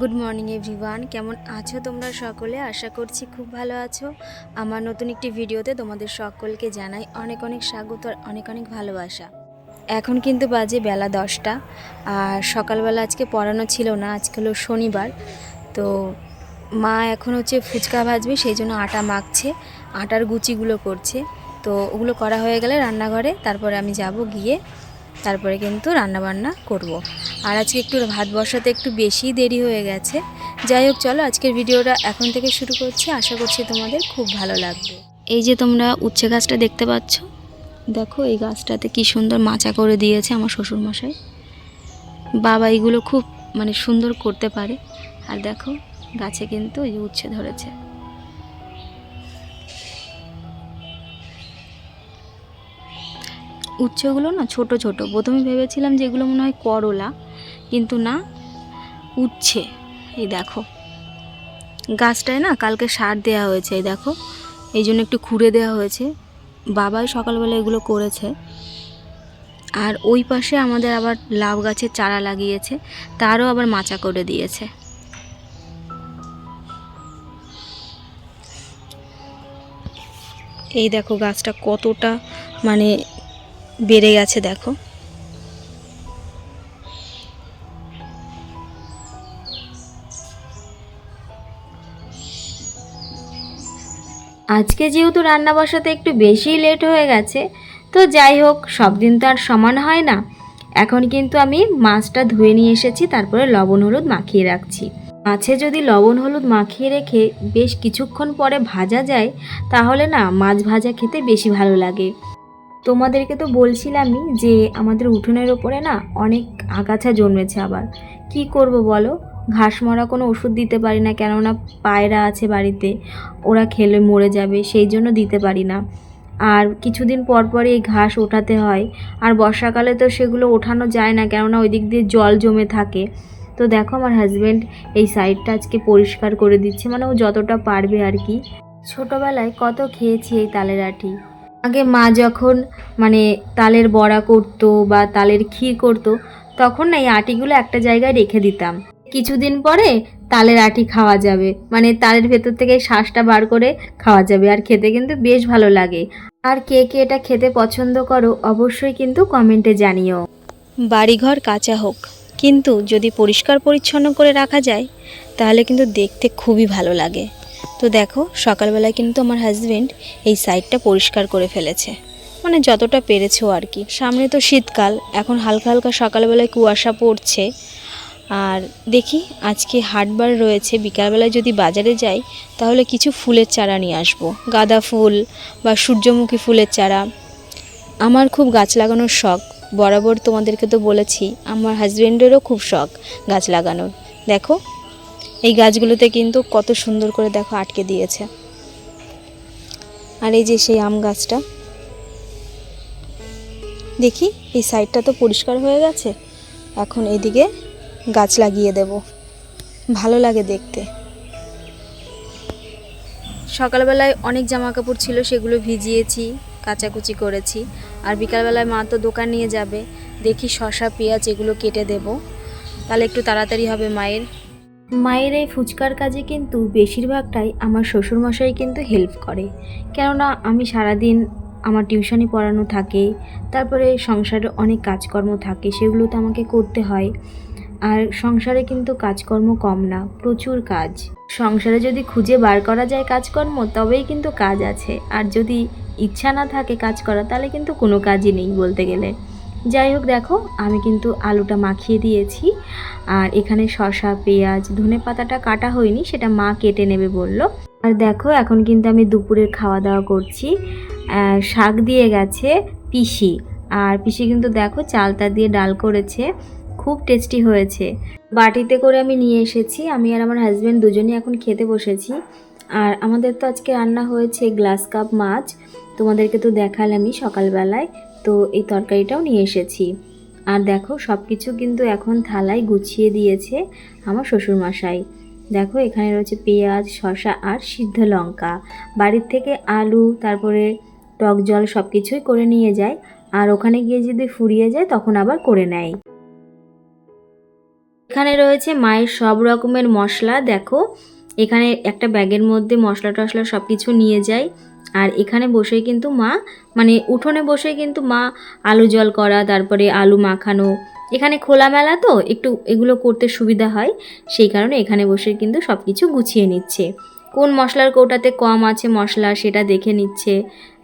Good morning everyone কেমন আছো তোমরা সকলে? আশা করছি খুব ভালো আছো। আমার নতুন একটি ভিডিওতে তোমাদের সকলকে জানাই অনেক অনেক স্বাগত আর অনেক অনেক ভালোবাসা। এখন কিন্তু বাজে বেলা দশটা। আর সকালবেলা আজকে পড়ানো ছিল না, আজকে হলো শনিবার। তো মা এখন হচ্ছে ফুচকা ভাজবে, সেই জন্য আটা মাখছে, আটার গুচিগুলো করছে। তো ওগুলো করা হয়ে গেলে রান্নাঘরে, তারপরে আমি যাব গিয়ে তারপরে কিন্তু রান্নাবান্না করব। আর আজকে একটু ভাত বসাতে একটু বেশি দেরি হয়ে গেছে। যাই হোক, চলো আজকের ভিডিওটা এখন থেকে শুরু করছি। আশা করছি তোমাদের খুব ভালো লাগবে। এই যে তোমরা উচ্ছে গাছটা দেখতে পাচ্ছ, দেখো এই গাছটাতে কি সুন্দর মাচা করে দিয়েছে আমার শ্বশুরমশাই। বাবা এগুলো খুব মানে সুন্দর করতে পারে। আর দেখো গাছে কিন্তু এই উচ্ছে ধরেছে। উচ্ছেগুলো না, ছোট ছোট। প্রথমে ভেবেছিলাম যে এগুলো মনে হয় করলা, কিন্তু না, উচ্ছে। এই দেখো, গাছটায় না কালকে সার দেওয়া হয়েছে, এই দেখো। এই জন্য একটু খুঁড়ে দেওয়া হয়েছে। বাবাই সকালবেলা এগুলো করেছে। আর ওই পাশে আমাদের আবার লাউ গাছের চারা লাগিয়েছে, তারও আবার মাচা করে দিয়েছে। এই দেখো গাছটা কতটা মানে বেড়ে গেছে, দেখো। আজকে যেহেতু রান্না বসাতে একটু বেশি লেট হয়ে গেছে, তো যাই হোক, সব দিন তো আর সমান হয় না। এখন কিন্তু আমি মাছটা ধুয়ে নিয়ে এসেছি, তারপরে লবণ, হলুদ মাখিয়ে রাখছি। মাছে যদি লবণ, হলুদ মাখিয়ে রেখে বেশ কিছুক্ষণ পরে ভাজা যায়, তাহলে না মাছ ভাজা খেতে বেশি ভালো লাগে। তোমাদেরকে তো বলছিলামই যে আমাদের উঠোনের ওপরে না অনেক আগাছা জন্মেছে আবার। কি করব বলো? ঘাস মরা কোনো ওষুধ দিতে পারি না, কেননা পায়রা আছে বাড়িতে, ওরা খেলে মরে যাবে, সেই জন্য দিতে পারি না। আর কিছুদিন পর পরই এই ঘাস ওঠাতে হয়, আর বর্ষাকালে তো সেগুলো ওঠানো যায় না, কেননা ওই দিক দিয়ে জল জমে থাকে। তো দেখো আমার হাজব্যান্ড এই সাইডটা আজকে পরিষ্কার করে দিচ্ছে মানে ও যতটা পারবে আর কি। ছোটোবেলায় কত খেয়েছি এই তালের আটি। আগে মা যখন মানে তালের বড়া করতো বা তালের ক্ষীর করতো, তখন না এই আটিগুলো একটা জায়গায় রেখে দিতাম। কিছুদিন পরে তালের আটি খাওয়া যাবে মানে তালের ভেতর থেকে শ্বাসটা বার করে খাওয়া যাবে, আর খেতে কিন্তু বেশ ভালো লাগে। আর কে কে এটা খেতে পছন্দ করো, অবশ্যই কিন্তু কমেন্টে জানিও। বাড়িঘর কাঁচা হোক, কিন্তু যদি পরিষ্কার পরিচ্ছন্ন করে রাখা যায়, তাহলে কিন্তু দেখতে খুবই ভালো লাগে। তো দেখো, সকালবেলায় কিন্তু আমার হাজব্যান্ড এই সাইডটা পরিষ্কার করে ফেলেছে। মানে যতটা পেরেছ আর কি। সামনে তো শীতকাল, এখন হালকা হালকা সকালবেলায় কুয়াশা পড়ছে। আর দেখি, আজকে হাটবার রয়েছে, বিকালবেলায় যদি বাজারে যাই, তাহলে কিছু ফুলের চারা নিয়ে আসব। গাঁদা ফুল বা সূর্যমুখী ফুলের চারা। আমার খুব গাছ লাগানোর শখ। বরাবর তোমাদেরকে তো বলেছি, আমার হাজব্যান্ডেরও খুব শখ গাছ লাগানোর। দেখো এই গাছগুলোতে কিন্তু কত সুন্দর করে দেখো আটকে দিয়েছে। আর এই যে সেই আম গাছটা, দেখি এই সাইডটা তো পরিষ্কার হয়ে গেছে, এখন এদিকে গাছ লাগিয়ে দেব। ভালো লাগে দেখতে। সকালবেলায় অনেক জামা কাপড় ছিল, সেগুলো ভিজিয়েছি, কাচাকুচি করেছি। আর বিকালবেলায় মা তো দোকান নিয়ে যাবে, দেখি শশা পেঁয়াজ এগুলো কেটে দেব। তাহলে একটু তাড়াতাড়ি হবে মায়ের মায়ের এই ফুচকার কাজে কিন্তু বেশিরভাগটাই আমার শ্বশুরমশাই কিন্তু হেল্প করে। কেননা আমি সারাদিন আমার টিউশনি পড়ানো থাকে, তারপরে সংসারে অনেক কাজকর্ম থাকে, সেগুলো তো আমাকে করতে হয়। আর সংসারে কিন্তু কাজকর্ম কম না, প্রচুর কাজ। সংসারে যদি খুঁজে বার করা যায় কাজকর্ম, তবেই কিন্তু কাজ আছে। আর যদি ইচ্ছা না থাকে কাজ করা, তাহলে কিন্তু কোনো কাজই নেই বলতে গেলে। যাই হোক, দেখো, আমি কিন্তু আলুটা মাখিয়ে দিয়েছি। আর এখানে শসা, পেঁয়াজ, ধনে পাতাটা কাটা হয়নি, সেটা মা কেটে নেবে বলল। আর দেখো, এখন কিন্তু আমি দুপুরের খাওয়া দাওয়া করছি শাক দিয়ে গেছে পিসি। আর পিসি কিন্তু দেখো, চালতা দিয়ে ডাল করেছে। খুব টেস্টি হয়েছে। বাটিতে করে আমি নিয়ে এসেছি। আমি আর আমার হাজব্যান্ড দুজনেই এখন খেতে বসেছি। আর আমাদের তো আজকে রান্না হয়েছে গ্লাস কাপ মাছ। তোমাদেরকে তো দেখালামই সকালবেলায়। তো এই তরকারিটাও নিয়ে এসেছি। আর দেখো সব কিছু কিন্তু এখন থালায় গুছিয়ে দিয়েছে আমার শ্বশুরমশাই। দেখো, এখানে রয়েছে পেঁয়াজ, শসা আর সিদ্ধ লঙ্কা। বাড়ির থেকে আলু, তারপরে টক জল সব কিছুই করে নিয়ে যায়। আর ওখানে গিয়ে যদি ফুরিয়ে যায়, তখন আবার করে নেয়। এখানে রয়েছে মায়ের সব রকমের মশলা, দেখো। এখানে একটা ব্যাগের মধ্যে মশলা টশলা সব কিছু নিয়ে যায়। আর এখানে বসে কিন্তু মা মানে উঠোনে বসে কিন্তু মা আলু জল করা, তারপরে আলু মাখানো। এখানে খোলামেলা তো, একটু এগুলো করতে সুবিধা হয়। সেই কারণে এখানে বসে কিন্তু সব কিছু গুছিয়ে নিচ্ছে। কোন মশলার কৌটাতে কম আছে মশলা সেটা দেখে নিচ্ছে।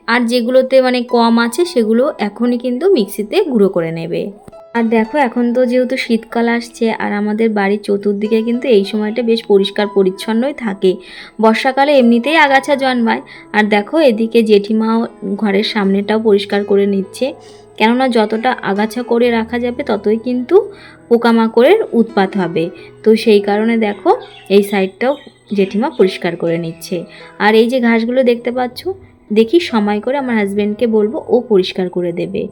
আর যেগুলোতে মানে কম আছে সেগুলো এখনই কিন্তু মিক্সিতে গুঁড়ো করে নেবে। আর দেখো, এখন তো যেহেতু শীতকাল আসছে আর আমাদের বাড়ির চতুর্দিকে কিন্তু এই সময়টা বেশ পরিষ্কার পরিচ্ছন্নই থাকে। বর্ষাকালে এমনিতেই আগাছা জন্মায়। আর দেখো, এদিকে জেঠিমাও ঘরের সামনেটাও পরিষ্কার করে নিচ্ছে। কেননা যতটা আগাছা করে রাখা যাবে, ততই কিন্তু পোকামাকড়ের উৎপাত হবে। তো সেই কারণে দেখো, এই সাইডটাও জেঠিমা পরিষ্কার করে নিচ্ছে। আর এই যে ঘাসগুলো দেখতে পাচ্ছ, দেখি সময় করে আমার হাজব্যান্ডকে বলব, ও পরিষ্কার করে দেবে।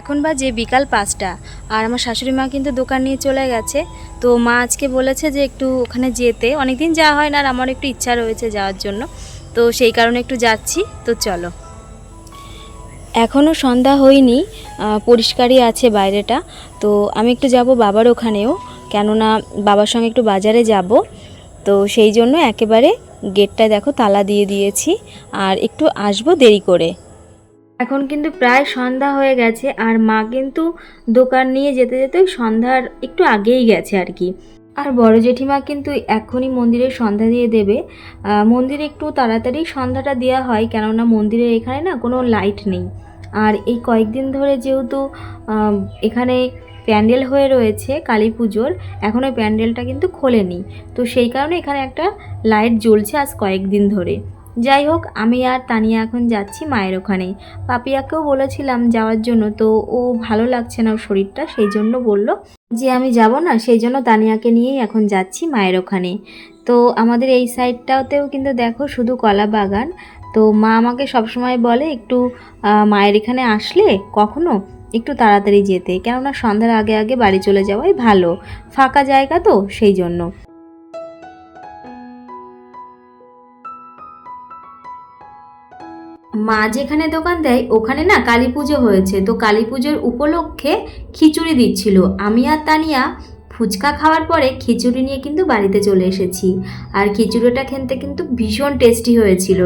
এখন বাজে বিকাল পাঁচটা। আর আমার শাশুড়ি মা কিন্তু দোকান নিয়ে চলে গেছে। তো মা আজকে বলেছে যে একটু ওখানে যেতে। অনেকদিন যাওয়া হয় না আর আমার একটু ইচ্ছা রয়েছে যাওয়ার জন্য। তো সেই কারণে একটু যাচ্ছি। তো চলো। এখনও সন্ধ্যা হয়নি। পরিষ্কারই আছে বাইরেটা। তো আমি একটু যাব বাবার ওখানেও। কেননা বাবার সঙ্গে একটু বাজারে যাব। তো সেই জন্য একেবারে গেটটা দেখো তালা দিয়ে দিয়েছি। আর একটু আসব দেরি করে। এখন কিন্তু প্রায় সন্ধ্যা হয়ে গেছে আর মা কিন্তু দোকান নিয়ে যেতে যেতে সন্ধ্যার একটু আগেই গেছে আর কি। আর বড় জেঠিমা কিন্তু এখনই মন্দিরে সন্ধ্যা দিয়ে দেবে। মন্দিরে একটু তাড়াতাড়ি সন্ধ্যাটা দেওয়া হয় কেননা মন্দিরের এখানে না কোনো লাইট নেই। আর এই কয়েকদিন ধরে যেহেতু এখানে প্যান্ডেল হয়ে রয়েছে কালী পুজোর এখনও প্যান্ডেলটা কিন্তু খোলেনি। তো সেই কারণে এখানে একটা লাইট জ্বলছে আজ কয়েকদিন ধরে। যাই হোক, আমি আর তানিয়া এখন যাচ্ছি মায়ের ওখানে পাপিয়াকেও বলেছিলাম যাওয়ার জন্য, তো ও ভালো লাগছে না শরীরটা, সেই জন্য বলল যে আমি যাব না, সেই জন্য তানিয়াকে নিয়েই এখন যাচ্ছি মায়ের ওখানে। তো আমাদের এই সাইডটাতেও কিন্তু দেখো শুধু কলা বাগান। তো মা আমাকে সবসময় বলে, একটু মায়ের এখানে আসলে কখনো একটু তাড়াতাড়ি যেতে। কেননা সন্ধ্যার আগে আগে বাড়ি চলে যাওয়াই ভালো। ফাঁকা জায়গা তো, সেই জন্য। মা যেখানে দোকান দেয়, ওখানে না কালী পুজো হয়েছে। তো কালী পুজোর উপলক্ষে খিচুড়ি দিচ্ছিল। আমি আর তানিয়া ফুচকা খাওয়ার পরে খিচুড়ি নিয়ে কিন্তু বাড়িতে চলে এসেছি। আর খিচুড়িটা খেতে কিন্তু ভীষণ টেস্টি হয়েছিল।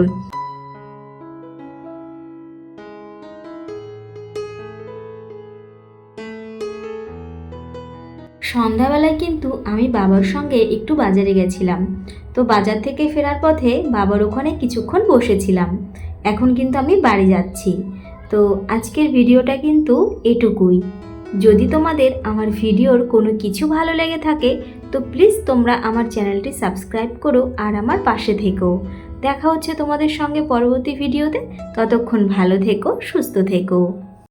সন্ধ্যাবেলায় কিন্তু আমি বাবার সঙ্গে একটু বাজারে গেছিলাম। তো বাজার থেকে ফেরার পথে বাবার ওখানে কিছুক্ষণ বসেছিলাম। এখন কিন্তু আমি বাড়ি যাচ্ছি। তো আজকের ভিডিওটা কিন্তু এটুকুই। যদি তোমাদের আমার ভিডিওর কোনো কিছু ভালো লেগে থাকে, তো প্লিজ তোমরা আমার চ্যানেলটি সাবস্ক্রাইব করো আর আমার পাশে থেকো। দেখা হচ্ছে তোমাদের সঙ্গে পরবর্তী ভিডিওতে। ততক্ষণ ভালো থেকো, সুস্থ থেকো।